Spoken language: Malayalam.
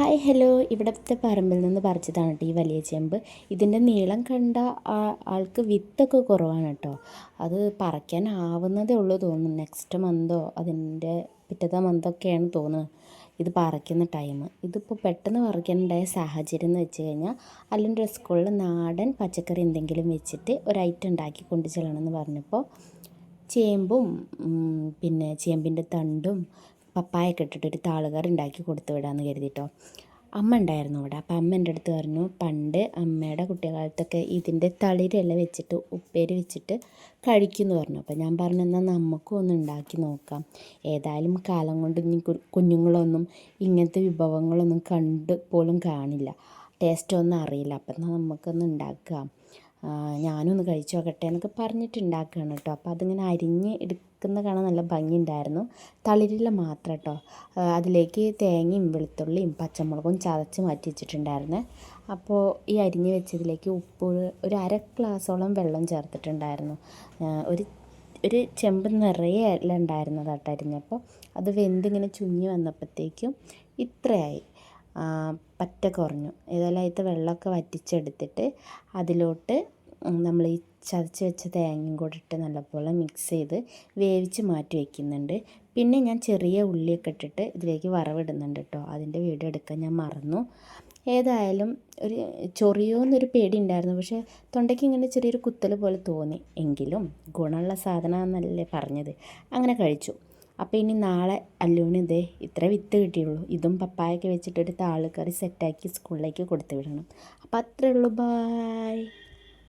ഹായ് ഹലോ ഇവിടുത്തെ പറമ്പിൽ നിന്ന് പറിച്ചതാണ് കേട്ടോ ഈ വലിയ ചെമ്പ്. ഇതിന്റെ നീളം കണ്ട ആൾക്ക് വിത്തൊക്കെ കുറവാണ് കേട്ടോ അത് പറിക്കാൻ ആവുന്നതേ ഉള്ളൂ തോന്നുന്നു. നെക്സ്റ്റ് മന്തോ അതിന്റെ പിറ്റത്തെ മന്തൊക്കെയാണ് തോന്നുന്നത്. ഇത് പറിക്കുന്ന ടൈം ഇതിപ്പോൾ പെട്ടെന്ന് പറിക്കാനുണ്ടായ സാഹചര്യം എന്ന് വെച്ച് കഴിഞ്ഞാൽ അല്ലെങ്കിൽ സ്കൂളിൽ നാടൻ പച്ചക്കറി എന്തെങ്കിലും വെച്ചിട്ട് ഒരു ഐറ്റം ഉണ്ടാക്കി കൊണ്ടു ചെല്ലണമെന്ന് പറഞ്ഞപ്പോൾ ചേമ്പും പിന്നെ ചേമ്പിന്റെ തണ്ടും പപ്പായൊക്കെ ഇട്ടിട്ട് ഒരു താളുകറി ഉണ്ടാക്കി കൊടുത്തു വിടാമെന്ന് കരുതിയിട്ടോ അമ്മ ഉണ്ടായിരുന്നു അവിടെ. അപ്പം അമ്മ എന്റെ അടുത്ത് പറഞ്ഞു പണ്ട് അമ്മയുടെ കുട്ടിക്കാലത്തൊക്കെ ഇതിന്റെ തളിരെല്ലാം വെച്ചിട്ട് ഉപ്പേരി വെച്ചിട്ട് കഴിക്കുമെന്ന് പറഞ്ഞു. അപ്പം ഞാൻ പറഞ്ഞു എന്നാൽ നമുക്കും ഒന്ന് ഉണ്ടാക്കി നോക്കാം. ഏതായാലും കാലം കൊണ്ട് ഇനി കുഞ്ഞുങ്ങളൊന്നും ഇങ്ങനത്തെ വിഭവങ്ങളൊന്നും കണ്ട് പോലും കാണില്ല. ടേസ്റ്റ് ഒന്നും അറിയില്ല. അപ്പം എന്നാൽ നമുക്കൊന്ന് ഉണ്ടാക്കാം. ഞാനൊന്ന് കഴിച്ചു നോക്കട്ടെ എന്നൊക്കെ പറഞ്ഞിട്ടുണ്ടാക്കുകയാണ് കേട്ടോ. അപ്പോൾ അതിങ്ങനെ അരിഞ്ഞ് എടുക്കുന്ന കാണാൻ നല്ല ഭംഗിയുണ്ടായിരുന്നു. തളിരില മാത്രം കേട്ടോ. അതിലേക്ക് തേങ്ങയും വെളുത്തുള്ളിയും പച്ചമുളകും ചതച്ച് മാറ്റി വെച്ചിട്ടുണ്ടായിരുന്നു. അപ്പോൾ ഈ അരിഞ്ഞ് വെച്ചതിലേക്ക് ഉപ്പ് ഒരു അര ഗ്ലാസോളം വെള്ളം ചേർത്തിട്ടുണ്ടായിരുന്നു. ഒരു ഒരു ചെമ്പ് നിറയെ അല്ല ഉണ്ടായിരുന്നത് കേട്ടോ അരിഞ്ഞപ്പോൾ. അത് വെന്തിങ്ങനെ ചുഞ്ഞി വന്നപ്പോഴത്തേക്കും ഇത്രയായി. പറ്റ കുറഞ്ഞു. ഏതായാലും അതിലത്തെ വെള്ളമൊക്കെ വറ്റിച്ചെടുത്തിട്ട് അതിലോട്ട് നമ്മൾ ഈ ചതച്ച് വെച്ച തേങ്ങയും കൂടെ ഇട്ട് നല്ലപോലെ മിക്സ് ചെയ്ത് വേവിച്ച് മാറ്റി വയ്ക്കുന്നുണ്ട് പിന്നെ ഞാൻ ചെറിയ ഉള്ളിയൊക്കെ ഇട്ടിട്ട് ഇതിലേക്ക് വറവിടുന്നുണ്ട് കേട്ടോ. അതിന്റെ വീഡിയോ എടുക്കാൻ ഞാൻ മറന്നു. ഏതായാലും ഒരു ചൊറിയോ എന്നൊരു പേടി ഉണ്ടായിരുന്നു. പക്ഷേ തൊണ്ടയ്ക്ക് ഇങ്ങനെ ചെറിയൊരു കുത്തൽ പോലെ തോന്നി. എങ്കിലും ഗുണമുള്ള സാധനമാണെന്നല്ലേ പറഞ്ഞത്. അങ്ങനെ കഴിച്ചു. അപ്പോൾ ഇനി നാളെ അല്ലൂന് ഇതേ ഇത്ര വിത്ത് കിട്ടിയുള്ളൂ ഇതും പപ്പായൊക്കെ വെച്ചിട്ടൊരു താളുകറി സെറ്റാക്കി സ്കൂളിലേക്ക് കൊടുത്തു വിടണം. അപ്പോൾ അത്രേ ഉള്ളൂ. ബായ്